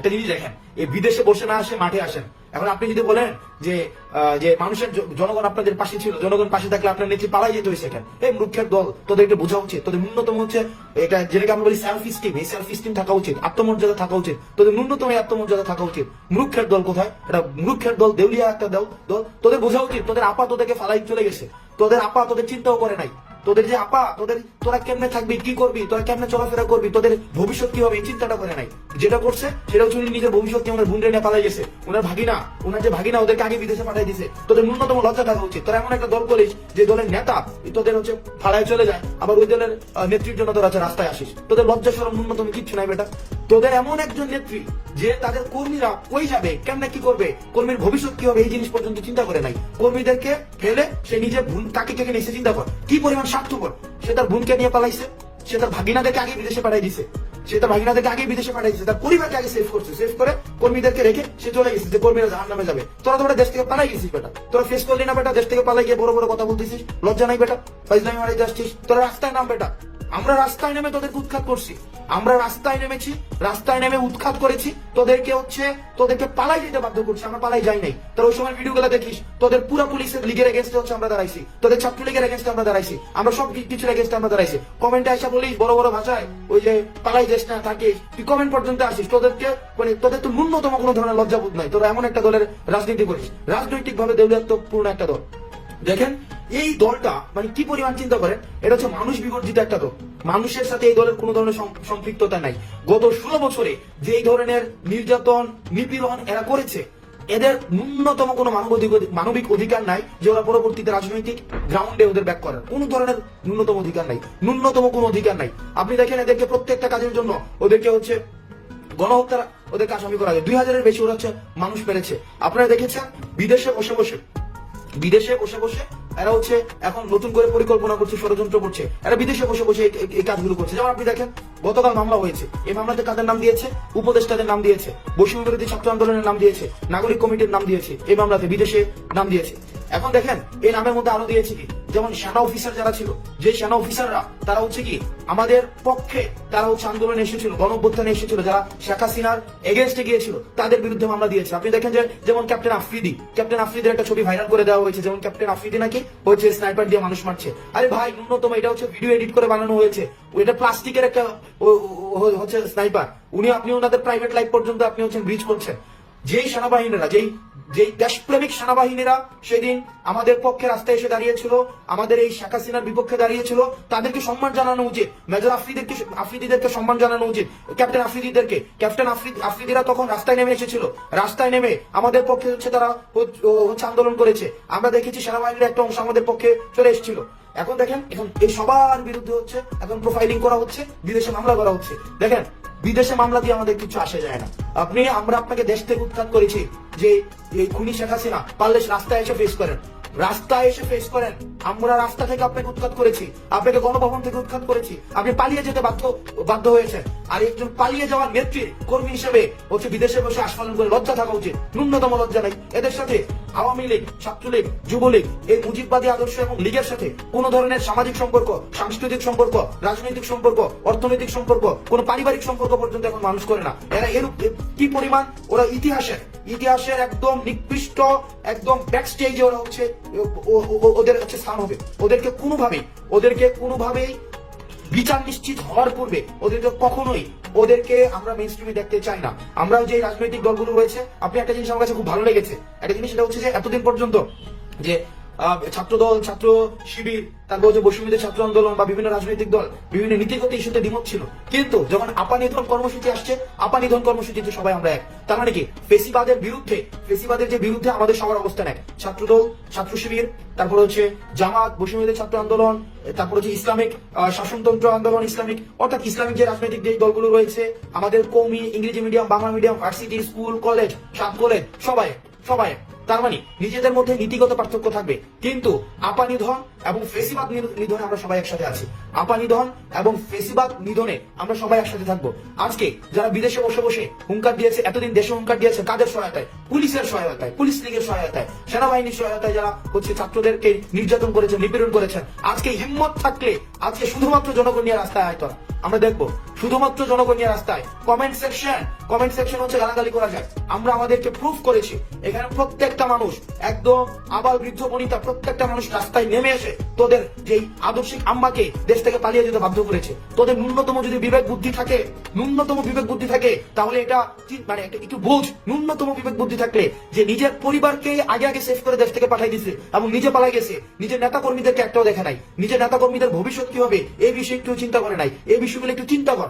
একটা জিনিস দেখেন, এই বিদেশে বসে না আসে, মাঠে আসেন। এখন আপনি যদি বলেন যে যে মানুষের জনগণ আপনাদের পাশে ছিল, জনগণ পাশে থাকলে আপনার নেত্রী পালাই যেতে হয়েছে এখানে এই মূর্খের দল, তোদের এটা বোঝা উচিত, তোদের ন্যূনতম হচ্ছে, এটা যেটাকে আমরা বলি সেলফ স্টিম এই সেলফ স্টিম থাকা উচিত, আত্মমর্যাদা থাকা উচিত, তোদের ন্যূনতম এই আত্মমর্যাদা থাকা উচিত। মূর্খের দল কোথায়? এটা মূর্খের দল, দেউলিয়া একটা দল, তোদের বোঝা উচিত, তোদের আপা তোদেরকে ফালাই চলে গেছে, তোদের আপা তোদের চিন্তাও করে নাই। তোদের যে আপা, তোদের, তোরা কেমনে থাকবি, কি করবি, তোরা কেমনে চলাফেরা করবি, তোদের ভবিষ্যৎ কি হবে, এই চিন্তাটা করে নাই। যেটা করছে সেটা হচ্ছে নিজের ভবিষ্যৎ কি ওনার বুনরে নিয়ে পালাই গেছে। ওনার ভাগিনা, ওনার যে ভাগিনা, ওদেরকে আগে বিদেশে পাঠিয়ে দিছে। তোদের ন্যূনতম লজ্জা থাকা উচিত। তোরা এমন একটা দল করিস, যে দলের নেতা তোদের হচ্ছে ফাড়ায় চলে যায়, আবার ওই দলের নেত্রীর জন্য তোরা রাস্তায় আসিস। তোদের লজ্জা সরম ন্যূনতম কিচ্ছু নাই বেটা। তোদের এমন একজন নেত্রী, যে তাদের কর্মীরা কই যাবে কেমনে কি করবে, কর্মীর ভবিষ্যৎ কি হবে, এই জিনিস পর্যন্ত চিন্তা করে নাই। কর্মীদেরকে ফেলে, সে নিজে তাকে কে নিয়ে চিন্তা কর। কি পরিমাণ সে তার বোনকে নিয়ে পালাইছে। সে তার ভাগিনাদেরকে আগে বিদেশে পাঠাই দিছে। সে তার ভাগিনাদেরকে আগে বিদেশে তার পরিবারকে আগে সেভ করছে। সেভ করে কর্মীদেরকে রেখে সে চলে গেছে যে কর্মীরা জাহান নামে যাবে। তোরা তোরা দেশ থেকে পালাই গেছিস বেটা। তোরা ফেস করলি না বেটা, দেশ থেকে পালাই গিয়ে বড় বড় কথা বলতেছিস। লজ্জা নাই বেটা। ফাইজলামি মারাই যাচ্ছিস। তোরা রাস্তায় নাম বেটা। আমরা রাস্তায় নেমে তোদেরকে উৎখাত করছি। আমরা রাস্তায় নেমেছি। রাস্তায় নেমে উৎখাত করেছি। তোদেরকে হচ্ছে, তোদেরকে পালাই যেতে বাধ্য করছি, আমরা পালাই যাই নাই। তোর ওই সময় ভিডিও গুলো দেখিস, তোদের পুরো পুলিশের লিগের এগেনস্টে হচ্ছে আমরা দাঁড়াইছি। তোদের ছাত্র লীগের এগেনস্টে আমরা দাঁড়াইছি। আমরা সব কি- কিছুর এগেনস্টে আমরা দাঁড়াইছি। কমেন্টে আসা বলিস, বড় বড় ভাষায়, ওই যে পালাই যাস না, থাকিস। তুই কমেন্ট পর্যন্ত আসিস। তোদেরকে মানে তোদের তো ন্যূনতম কোনো ধরনের লজ্জাবোধ নাই। তোরা এমন একটা দলের রাজনীতি করিস। রাজনৈতিক ভাবে দেউলিয়াত্বপূর্ণ একটা দল। দেখেন এই দলটা মানে কি পরিমাণ চিন্তা করেন? এটা হচ্ছে মানুষ বিবর্জিত একটা দল। মানুষের সাথে এই দলের কোনো ধরনের সম্পৃক্ততা নাই। গত ষোলো বছরে যে ধরনের নির্যাতন, নিপীড়ন এরা করেছে, এদের ন্যূনতম কোনো মানবাধিক মানবিক অধিকার নাই যে ওরা পরবর্তীতে রাজনৈতিক গ্রাউন্ডে ওদের ব্যাক করার। কোনো ধরনের ন্যূনতম অধিকার নাই। ন্যূনতম কোনো অধিকার নাই। আপনি দেখেন এদেরকে প্রত্যেকটা কাজের জন্য ওদেরকে হচ্ছে গণহত্যার ওদেরকে আসামি করা যায় দুই হাজারের বেশি ওরা হচ্ছে মানুষ পেরেছে আপনারা দেখেছেন, বিদেশে বসে বসে, বিদেশে বসে বসে এরা হচ্ছে এখন নতুন করে পরিকল্পনা করছে, ষড়যন্ত্র করছে। এরা বিদেশে বসে বসে এই- কাজগুলো করছে। যেমন আপনি দেখেন, গতকাল মামলা হয়েছে। এই মামলাতে কাদের নাম দিয়েছে? উপদেষ্টাদের নাম দিয়েছে। বৈষম্য বিরোধী ছাত্র আন্দোলনের নাম দিয়েছে। নাগরিক কমিটির নাম দিয়েছে। এই মামলাতে বিদেশে নাম দিয়েছে। এখন দেখেন, এই নামের মধ্যে আরও দিয়েছে কি? যেমন সেনা অফিসার যারা ছিল যে সেনা অফিসাররা তারা হচ্ছে কি? আমাদের পক্ষে তারা হচ্ছে আন্দোলনে এসেছিল গণ এসেছিল। যারা শেখ হাসিনার এগেনস্টে গিয়েছিল, তাদের বিরুদ্ধে মামলা দিয়েছে। আপনি দেখেন যে, যেমন ক্যাপ্টেন আফ্রিদি, ক্যাপ্টেন আফ্রিদির একটা ছবি ভাইরাল করে দেওয়া হয়েছে। যেমন ক্যাপ্টেন আফ্রিদি নাকি হচ্ছে স্নাইপার দিয়ে মানুষ মারছে। আরে ভাই, ন্যূনতম এটা হচ্ছে ভিডিও এডিট করে বানানো হয়েছে। ওইটা প্লাস্টিকের একটা হচ্ছে স্নাইপার উনি, আপনি ওনাদের প্রাইভেট লাইফ পর্যন্ত আপনি হচ্ছেন ব্রিজ করছেন। যেই সেনাবাহিনীরা, যেই যেই দেশপ্রেমিক সেনাবাহিনীরা সেদিন আমাদের পক্ষে রাস্তায় এসে দাঁড়িয়েছিল, আমাদের এই শেখ হাসিনার বিপক্ষে দাঁড়িয়েছিল, তাদেরকে সম্মান জানানো উচিত। মেজর আফ্রিদিকে, আফ্রিদিদেরকে সম্মান জানানো উচিত। ক্যাপ্টেন আফ্রিদিদেরকে, ক্যাপ্টেন আফ্রিদি, আফ্রিদিরা তখন রাস্তায় নেমে এসেছিল। রাস্তায় নেমে আমাদের পক্ষে হচ্ছে তারা হচ্ছে আন্দোলন করেছে। আমরা দেখেছি সেনাবাহিনীর একটা অংশ আমাদের পক্ষে চলে এসেছিল। এখন দেখেন, এখন এই সবার বিরুদ্ধে হচ্ছে, এখন প্রোফাইলিং করা হচ্ছে, বিদেশে মামলা করা হচ্ছে। দেখেন, বিদেশে মামলা দিয়ে আমাদের কিছু আসে যায় না। আপনি, আমরা আপনাকে দেশ থেকে উৎখাত করেছি যে এই খুনি শেখ হাসিনা পারলে রাস্তায় এসে ফেস করেন। রাস্তায় এসে ফেস করেন। আমরা রাস্তা থেকে আপনাকে উৎখাত করেছি। আপনাকে গণভবন থেকে উৎখাত করেছি। আপনি পালিয়ে যেতে বাধ্য বাধ্য হয়েছে আর একজন পালিয়ে যাওয়ার নেত্রী, কর্মী হিসেবে হচ্ছে বিদেশে বসে আস্ফালন করে লজ্জা থাকা উচিত। ন্যূনতম লজ্জা নাই। এদের সাথে আওয়ামী লীগ, ছাত্রলীগ, যুবলীগ এই মুজিববাদী আদর্শ এবং লীগের সাথে কোন ধরনের সামাজিক সম্পর্ক, সাংস্কৃতিক সম্পর্ক, রাজনৈতিক সম্পর্ক, অর্থনৈতিক সম্পর্ক, কোন পারিবারিক সম্পর্ক পর্যন্ত এখন মানুষ করে না। এরা এর কি পরিমাণ? ওরা ইতিহাসের। ইতিহাসের একদম নিকৃষ্ট, একদম ব্যাক স্টেজে ওরা হচ্ছে ওদের হচ্ছে স্থান হবে। ওদেরকে কোনোভাবেই ওদেরকে কোনোভাবেই বিচার নিশ্চিত হওয়ার পূর্বে ওদেরকে কখনোই ওদেরকে আমরা মেন স্ট্রিমে দেখতে চাই না। আমরা যে রাজনৈতিক দলগুলো রয়েছে, আপনি একটা জিনিস আমার কাছে খুব ভালো লেগেছে। একটা জিনিস সেটা হচ্ছে যে এতদিন পর্যন্ত যে আহ, ছাত্র শিবির তারপর হচ্ছে বৈষম্যদের ছাত্র আন্দোলন বা বিভিন্ন রাজনৈতিক দল বিভিন্ন নীতিগত ইস্যুতে দ্বিমত ছিল। কিন্তু যখন আপা নিধন কর্মসূচি আসছে আপা নিধন কর্মসূচিতে সবাই আমরা এক। তার মানে কি? ফেসিবাদের বিরুদ্ধে ফেসিবাদের যে বিরুদ্ধে আমাদের সবার অবস্থান এক। ছাত্র দল ছাত্র শিবির তারপর হচ্ছে জামাত বৈষম্যদের ছাত্র আন্দোলন তারপর হচ্ছে ইসলামিক শাসনতন্ত্র আন্দোলন ইসলামিক অর্থাৎ ইসলামিক যে রাজনৈতিক যে দলগুলো রয়েছে আমাদের কৌমি ইংরেজি medium Bangla medium varsity school college সাত কলেজ সবাই সবাই তার মানে নিজেদের মধ্যে নীতিগত পার্থক্য থাকবে। কিন্তু আপা নিধন এবং ফেসিবাদ নিধনে আমরা সবাই একসাথে আছি। আপা নিধন এবং ফেসিবাদ নিধনে আমরা সবাই একসাথে থাকব। আজকে যারা বিদেশে বসে বসে হুঙ্কার দিয়েছে, এতদিন দেশে হুঙ্কার দিয়েছে কাদের সহায়তায়? পুলিশের সহায়তায়, পুলিশ লীগের সহায়তায়, সেনাবাহিনীর সহায়তায় যারা হচ্ছে ছাত্রদেরকে নির্যাতন করেছেন, নিপীড়ন করেছেন। আজকে হিম্মত থাকলে, আজকে শুধুমাত্র জনগণ নিয়ে রাস্তায় আয় তোরা আমরা দেখব শুধুমাত্র জনগণ রাস্তায়। কমেন্ট সেকশন কমেন্ট সেকশন হচ্ছে গালাগালি করা যায়। আমরা আমাদেরকে প্রুফ করেছি। এখানে প্রত্যেকটা মানুষ, একদম আবার বৃদ্ধ বনিতা, প্রত্যেকটা মানুষ রাস্তায় নেমে এসে তোদের যেই আদর্শিক আম্মাকে দেশ থেকে পালিয়ে যেতে বাধ্য করেছে। তোদের ন্যূনতম যদি বিবেক বুদ্ধি থাকে, ন্যূনতম বিবেক বুদ্ধি থাকে, তাহলে এটা মানে একটা একটু বোঝ। ন্যূনতম বিবেক বুদ্ধি থাকলে যে নিজের পরিবারকে আগে আগে সেভ করে দেশ থেকে পাঠাই দিছে এবং নিজে পালাই গেছে, নিজের নেতা কর্মীদেরকে একটাও দেখা নাই। নিজের নেতা কর্মীদের ভবিষ্যৎ কি হবে এই বিষয়ে একটু চিন্তা করে নাই। এই বিষয়গুলো একটু চিন্তা কর।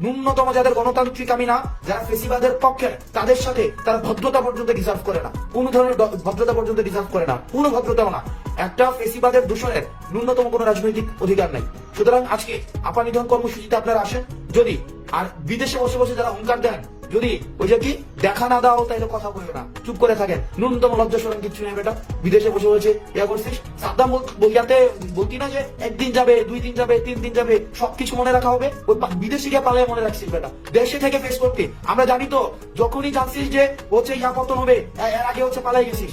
ন্যূনতম যাদের গণতান্ত্রিক আমি না যারা ফেসিবাদের পক্ষে, তাদের সাথে তারা ভদ্রতা পর্যন্ত ডিজার্ভ করে না। কোন ধরনের ভদ্রতা পর্যন্ত ডিজার্ভ করে না। কোন ভদ্রতাও না। একটা ফেসিবাদের দূষণের ন্যূনতম কোনো রাজনৈতিক অধিকার নাই। সুতরাং আজকে আপানিধন কর্মসূচিতে আপনারা আসেন। যদি আর বিদেশে বসে বসে যারা হুঙ্কার দেন যদি ওই যে কি? দেখা না দাও, তাইলে কথা বলবে না। চুপ করে থাকেন ন্যূনতম লজ্জা সরম কিছু নেই বেটা। বিদেশে বসে বসে ইয়া করছিস। সাদ্দাম বইয়াতে বলতি না যে একদিন যাবে, দুই দিন যাবে, তিন দিন যাবে, সবকিছু মনে রাখা হবে। ওই বিদেশি গিয়ে পালায় মনে রাখছিস বেটা। দেশে থেকে ফেস করতে। আমরা জানি তো, যখনই জানছিস যে হচ্ছে ইয়া পতন হবে এর আগে হচ্ছে পালাই গেছিস।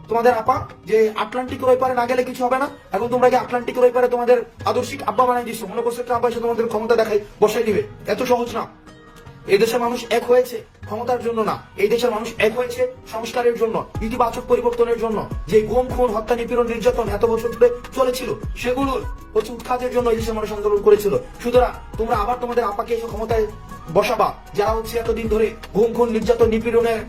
তোমাদের আপা, যে আটলান্টিক ওই পারে না গেলে কিছু হবে না। এখন তোমরা কি আটলান্টিক ওই তোমাদের আদর্শিক আব্বা বানাই দিচ্ছ মনে করছ একটা আব্বা এসে তোমাদের ক্ষমতা দেখাই, বসাই দিবে। এত সহজ না। এই দেশের মানুষ এক হয়েছে। ক্ষমতার জন্য না। এই দেশের মানুষ এক হয়েছে সংস্কারের জন্য, ইতিবাচক পরিবর্তনের জন্য। যে গুম, খুন, হত্যা, নিপীড়ন, নির্যাতন এত বছর ধরে চলেছিল, সেগুলো হচ্ছে উৎখাতের জন্য এই দেশের মানুষ আন্দোলন করেছিল। সুতরাং তোমরা আবার তোমাদের আপাকে এসে ক্ষমতায় বসাবা, যারা হচ্ছে এতদিন ধরে গুম, খুন, নির্যাতন, নিপীড়নের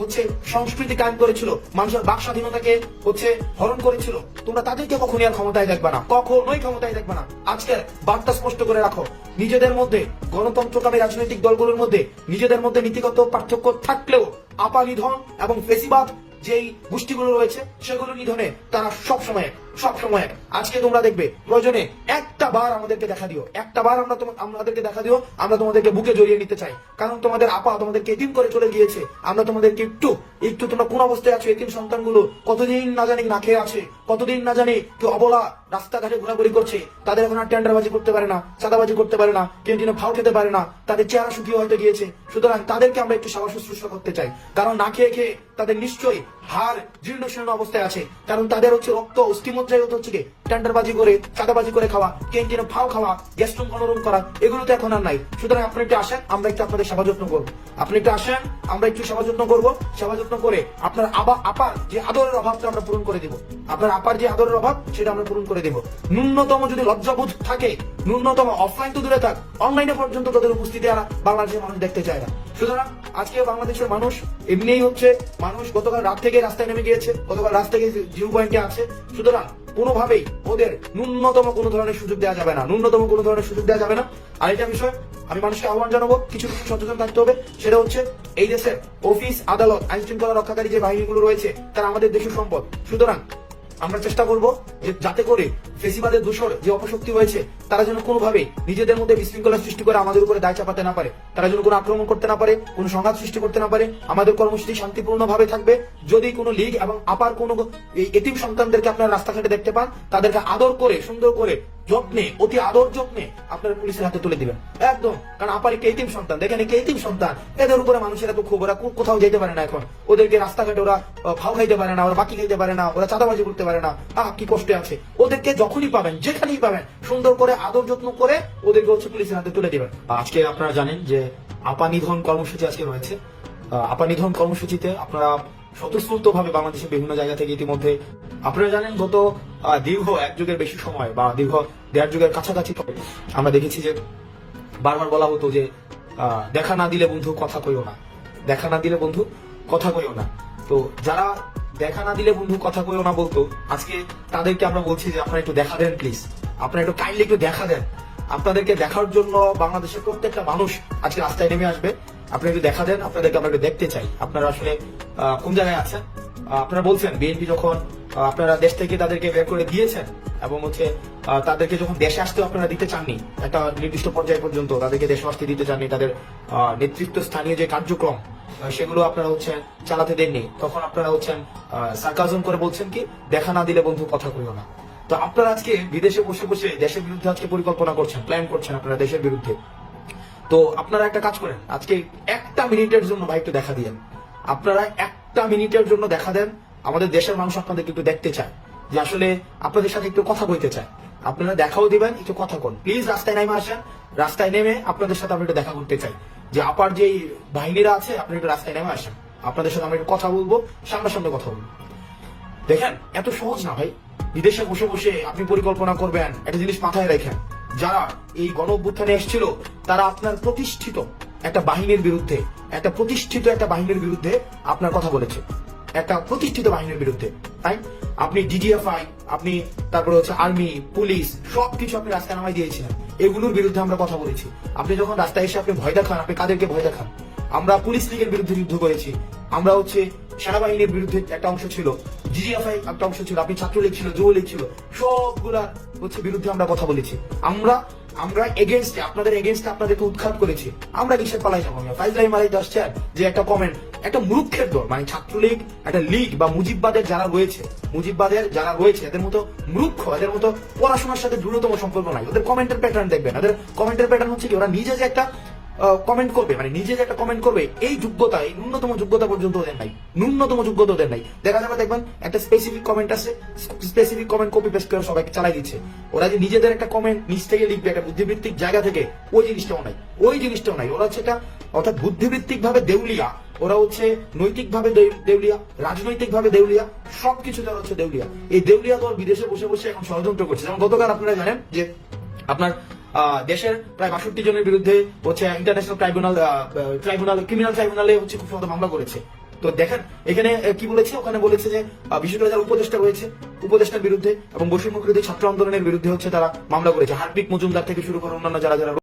হচ্ছে সংস্কৃতি কায়েম করেছিল, মানুষের বাক স্বাধীনতাকে হচ্ছে হরণ করেছিল। তোমরা তাদেরকে কখনই আর ক্ষমতায় দেখবে না, কখনোই ক্ষমতায় দেখবে না। আজকের বার্তা স্পষ্ট করে রাখো, নিজেদের মধ্যে গণতন্ত্রকামী রাজনৈতিক দলগুলোর মধ্যে, নিজেদের মধ্যে নীতিগত পার্থক্য থাকলেও আপা নিধন এবং ফেসিবাদ যেই গোষ্ঠীগুলো রয়েছে সেগুলো নিধনে তারা সব সময় সব সময় আজকে তোমরা দেখবে প্রয়োজনে একটা বার আমাদেরকে দেখা দিও। একটা বার আমরা আমাদেরকে দেখা দিও, আমরা তোমাদেরকে বুকে জড়িয়ে নিতে চাই। কারণ তোমাদের আপা তোমাদেরকে এতিম করে চলে গিয়েছে। আমরা তোমাদেরকে একটু একটু তোমরা কোন অবস্থায় আছো, এতিম সন্তানগুলো কতদিন না জানি না খেয়ে আছে, কতদিন না জানি কেউ অবলা রাস্তাঘাটে ঘোরাঘুরি করছে, তাদের এখন আর টেন্ডারবাজি করতে পারে না, চাঁদাবাজি করতে পারে না ক্যান্টিনে ফাও খেতে পারে না, তাদের চেহারা শুকিয়ে হয়তো গিয়েছে। সুতরাং তাদেরকে আমরা একটু সেবা শুশ্রূষা করতে চাই। কারণ না খেয়ে খেয়ে তাদের নিশ্চয়ই হার জীর্ণ শীর্ণ অবস্থায় আছে। কারণ তাদের হচ্ছে রক্ত অস্থিমজ্জায় হচ্ছে কি টেন্ডারবাজি করে, চাঁদাবাজি করে খাওয়া, ক্যান্টিনে ফাও খাওয়া গ্যাস্ট রুম করা, এগুলো তো এখন আর নাই। সুতরাং আপনি একটু আসেন, আমরা একটু আপনাদের সেবা যত্ন করব। আপনি একটু আসেন, আমরা একটু সেবা যত্ন করব। সেবা যত্ন করে আপনার আবা আপার যে আদরের অভাবটা আমরা পূরণ করে দিব। আপনার আপার যে আদরের অভাব, সেটা আমরা পূরণ করে দেব। ন্যূনতম যদি লজ্জাবোধ থাকে, ন্যূনতম অফলাইন তো দূরে থাক অনলাইনে পর্যন্ত তাদের উপস্থিতি আর বাংলাদেশের মানুষ দেখতে চায় না। সুতরাং আজকে বাংলাদেশের মানুষ এমনিই হচ্ছে, মানুষ গতকাল রাত থেকে রাস্তায় নেমে গিয়েছে, গতকাল রাত থেকে জিরো পয়েন্টে আছে। সুতরাং কোনোভাবেই ওদের ন্যূনতম কোনো ধরনের সুযোগ দেওয়া যাবে না। ন্যূনতম কোনো ধরনের সুযোগ দেওয়া যাবে না। আর এটা বিষয়, আমি মানুষকে আহ্বান জানাব, কিছু কিছু সচেতন থাকতে হবে, সেটা হচ্ছে এই দেশের অফিস, আদালত আইন শৃঙ্খলা রক্ষাকারী যে বাহিনীগুলো রয়েছে, তারা আমাদের দেশের সম্পদ। সুতরাং আমরা চেষ্টা করব যে যাতে করে ফেসিবাদের দূষর যে অপশক্তি হয়েছে তারা যেন কোনোভাবে নিজেদের মধ্যে বিশৃঙ্খলা সৃষ্টি করে আমাদের উপরে দায় চাপাতে না পারে। তারা যেন কোনো আক্রমণ করতে না পারে, কোনো সংঘাত সৃষ্টি করতে না পারে। আমাদের কর্মসূচি শান্তিপূর্ণভাবে থাকবে। যদি কোনো লীগ এবং আপার কোনো এই এতিম সন্তানদেরকে আপনারা রাস্তাঘাটে দেখতে পান, তাদেরকে আদর করে, সুন্দর করে যত্নে, অতি আদর যত্নে আপনারা পুলিশের হাতে তুলে দিবেন। একদম, কারণ আপার একটি এতিম সন্তান, দেখেন একটি এতিম সন্তান? এদের উপরে মানুষের এত খুব ওরা কোথাও যেতে পারে না এখন। ওদেরকে রাস্তাঘাটে ওরা ভাও খাইতে পারে না, ওরা বাকি খাইতে পারে না, ওরা চাঁদাবাজি করতে পারে না। আহ, কি কষ্টে আছে। ওদেরকে যখনই পাবেন, যেখানেই পাবেন, সুন্দর করে আদর যত্ন করে ওদেরকে হচ্ছে পুলিশের হাতে তুলে দিবেন। আজকে আপনারা জানেন যে আপা নিধন কর্মসূচি আজকে রয়েছে। আপা নিধন কর্মসূচিতে আপনারা স্বতঃস্ফূর্ত ভাবে বাংলাদেশের বিভিন্ন জায়গা থেকে ইতিমধ্যে, আপনারা জানেন গত দীর্ঘ এক যুগের বেশি সময় বা দীর্ঘ দেড় যুগের কাছাকাছি আমরা দেখেছি যে বারবার বলা হতো যে দেখা না দিলে বন্ধু কথা কইও না। দেখা না দিলে বন্ধু কথা কইও না। তো যারা দেখা না দিলে বন্ধু কথা কইও না বলতো, আজকে তাদেরকে আমরা বলছি যে আপনারা একটু দেখা দেন প্লিজ আপনারা একটু কাইন্ডলি একটু দেখা দেন। আপনাদেরকে দেখার জন্য বাংলাদেশের প্রত্যেকটা মানুষ আজকে রাস্তায় নেমে আসবে। আপনি একটু দেখা দেন, আপনাদেরকে আমরা একটু দেখতে চাই। আপনারা আসলে কোন জায়গায় আছেন? আপনারা বলছেন, বিএনপি যখন আপনারা দেশ থেকে তাদেরকে বের করে দিয়েছেন এবং হচ্ছে তাদেরকে যখন দেশে আসতেও আপনারা দিতে চাননি, একটা নির্দিষ্ট পর্যায় পর্যন্ত তাদেরকে দেশে আসতে দিতে চাননি, তাদের নেতৃত্ব স্থানীয় যে কার্যক্রম সেগুলো আপনারা হচ্ছেন চালাতে দেননি। তখন আপনারা হচ্ছেন সার্কাজম করে বলছেন কি, দেখা না দিলে বন্ধু কথা কইও না। তো আপনারা আজকে বিদেশে বসে বসে দেশের বিরুদ্ধে আজকে পরিকল্পনা করছেন প্ল্যান করছেন আপনারা দেশের বিরুদ্ধে। তো আপনারা একটা কাজ করেন, আজকে একটা মিনিটের জন্য ভাই একটু দেখা দিয়েন। আপনারা একটা মিনিটের জন্য দেখা দেন, আমাদের দেশের মানুষ আপনাদেরকে একটু দেখতে চায়, যে আসলে আপনাদের সাথে একটু কথা বলতে চায়। আপনারা দেখাও দিবেন, একটু কথা কোন প্লিজ রাস্তায় নেমে আসেন, রাস্তায় নেমে আপনাদের সাথে আমরা একটু দেখা করতে চাই। যে আপার যে বাহিনীরা আছে, আপনারা একটু রাস্তায় নেমে আসেন। আপনাদের সাথে আমরা একটু কথা বলব, সামনাসামনি কথা বলব। দেখেন, এত সহজ না ভাই। বিদেশে বসে বসে আপনি পরিকল্পনা করবেন, একটা জিনিস মাথায় রাখেন। যারা এই গণ অভ্যুত্থানে এসেছিল, তারা আপনার প্রতিষ্ঠিত একটা বাহিনীর বিরুদ্ধে, একটা প্রতিষ্ঠিত একটা বাহিনীর বিরুদ্ধে আপনার কথা বলেছে। একটা প্রতিষ্ঠিত বাহিনীর বিরুদ্ধে, তাই? আপনি ডিজিএফআই আপনি তারপরে হচ্ছে আর্মি, পুলিশ, সবকিছু আপনি রাস্তায় নামাই দিয়েছিলেন। এগুলোর বিরুদ্ধে আমরা কথা বলেছি। আপনি যখন রাস্তায় এসে আপনি ভয় দেখান, আপনি কাদেরকে ভয় দেখান? আমরা পুলিশ লীগের বিরুদ্ধে যুদ্ধ করেছি। আমরা হচ্ছে সেনাবাহিনীর বিরুদ্ধে একটা অংশ ছিল। জিজিএফআই একটা অংশ ছিল, আপনি ছাত্রলীগ ছিল যুবলীগ ছিল হচ্ছে বিরুদ্ধে আমরা কথা বলেছি। আমরা আমরা এগেনস্টে আপনাদের এগেনস্টে আপনাদেরকে উৎখাত করেছি। আমরা কিসের পালাই যাব আসছেন যে একটা কমেন্ট একটা মূর্খের দল মানে ছাত্রলীগ একটা লীগ বা মুজিববাদের যারা রয়েছে, মুজিববাদের যারা রয়েছে, এদের মতো মূর্খ এদের মতো পড়াশোনার সাথে দ্রুততম সম্পর্ক নাই। ওদের কমেন্টের প্যাটার্ন দেখবেন। ওদের কমেন্টের প্যাটার্ন হচ্ছে কি, ওরা নিজে যে একটা কমেন্ট করবে মানে নিজে যে একটা কমেন্ট করবে, এই যোগ্যতা, এই ন্যূনতম যোগ্যতা পর্যন্ত ওদের নাই। ন্যূনতম যোগ্যতা ওদের নাই। দেখা যাবে দেখবেন, একটা স্পেসিফিক কমেন্ট আছে স্পেসিফিক কমেন্ট কপি পেস্ট করে সবাইকে চালাই দিচ্ছে। ওরা যে নিজেদের একটা কমেন্ট নিচ থেকে লিখবে একটা বুদ্ধিভিত্তিক জায়গা থেকে, ওই জিনিসটাও নাই। ওই জিনিসটাও নাই। ওরা এটা, অর্থাৎ বুদ্ধিবৃত্তিক ভাবে দেউলিয়া। ওরা হচ্ছে নৈতিক ভাবে দেউলিয়া রাজনৈতিক ভাবে দেউলিয়া, সবকিছু ওরা হচ্ছে দেউলিয়া। এই দেউলিয়া দল বিদেশে বসে বসে এখন ষড়যন্ত্র করছে। যেমন গতকাল আপনারা জানেন যে আপনার দেশের প্রায় বাষট্টি জনের বিরুদ্ধে হচ্ছে ইন্টারন্যাশনাল ট্রাইব্যুনাল ট্রাইব্যুনাল ক্রিমিনাল ট্রাইব্যুনালে হচ্ছে খুব সম্ভবত মামলা করেছে। তো দেখেন, এখানে কি বলেছে? ওখানে বলেছে যে বিশ্ববিদ্যালয় যারা উপদেষ্টা রয়েছে, উপদেষ্টার বিরুদ্ধে এবং বৈষম্য বিরোধী ছাত্র আন্দোলনের বিরুদ্ধে হচ্ছে তারা মামলা করেছে। হার্দিক মজুমদার থেকে শুরু করে অন্যান্য যারা যারা